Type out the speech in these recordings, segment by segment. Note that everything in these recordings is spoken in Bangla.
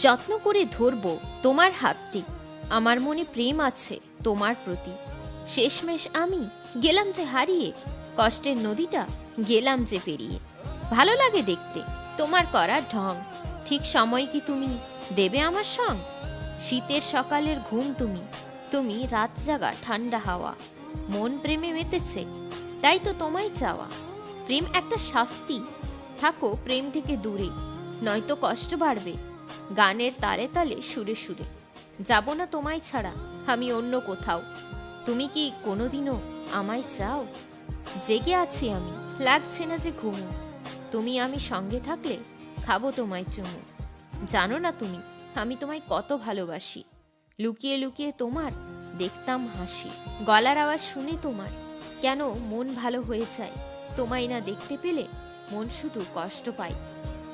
যত্ন করে ধরব তোমার হাতটি। আমার মনে প্রেম আছে তোমার প্রতি। শেষমেশ আমি গেলাম যে হারিয়ে, কষ্টের নদীটা গেলাম যে পেরিয়ে। ভালো লাগে দেখতে তোমার করা ঢং। ঠিক সময় কি তুমি দেবে আমার সং? শীতের সকালের ঘুম তুমি তুমি রাত জাগা ঠান্ডা হাওয়া। মন প্রেমে মেতেছে, তাই তো তোমায় চাওয়া। প্রেম একটা শাস্তি, থাকো প্রেম থেকে দূরে, নয়তো কষ্ট বাড়বে। গানের তালে তালে সুরে সুরে। যাব না তোমায় ছাড়া, আমি অন্য কোথাও। তুমি কি কোনোদিনও আমায় চাও? জেগে আছি আমি, লাগছে না যে ঘুমো। তুমি আমি সঙ্গে থাকলে খাব তোমায় চুমু। জানো না তুমি, আমি তোমায় কত ভালোবাসি। লুকিয়ে লুকিয়ে তোমার দেখতাম হাসি। গলার আওয়াজ শুনে তোমার কেন মন ভালো হয়ে যায়? তোমায় না দেখতে পেলে মন শুধু কষ্ট পায়।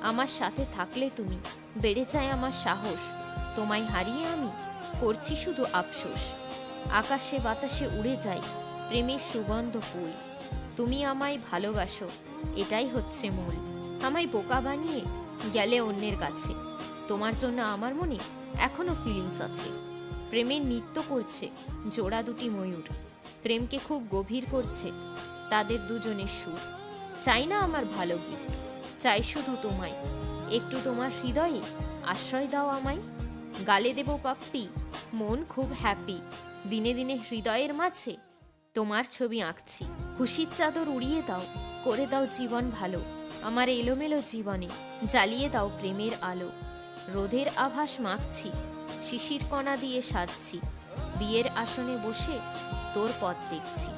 আমার সাথে থাকলে তুমি বেড়ে যায় আমার সাহস। তোমায় হারিয়ে আমি করছি শুধু আফসোস। আকাশে বাতাসে উড়ে যায় প্রেমের সুগন্ধ ফুল। তুমি আমায় ভালোবাসো, এটাই হচ্ছে মূল। আমায় বোকা বানিয়ে গেলে অন্যের কাছে। তোমার জন্য আমার মনে এখনও ফিলিংস আছে। প্রেমের নৃত্য করছে জোড়া দুটি ময়ূর। প্রেমকে খুব গভীর করছে তাদের দুজনের সুর। চাই না আমার ভালো গিফট চাই শুধু তোমায়। একটু তোমার হৃদয়ে আশ্রয় দাও আমায়। গালে দেব পাপ্পি, মন খুব হ্যাপি দিনে দিনে হৃদয়ের মাঝে তোমার ছবি আঁকছি। খুশির চাদর উড়িয়ে দাও, করে দাও জীবন ভালো। আমার এলোমেলো জীবনে জ্বালিয়ে দাও প্রেমের আলো। রোদের আভাস মাখছি, শিশির কণা দিয়ে সাজছি। বিয়ের আসনে বসে তোর পথ দেখছি।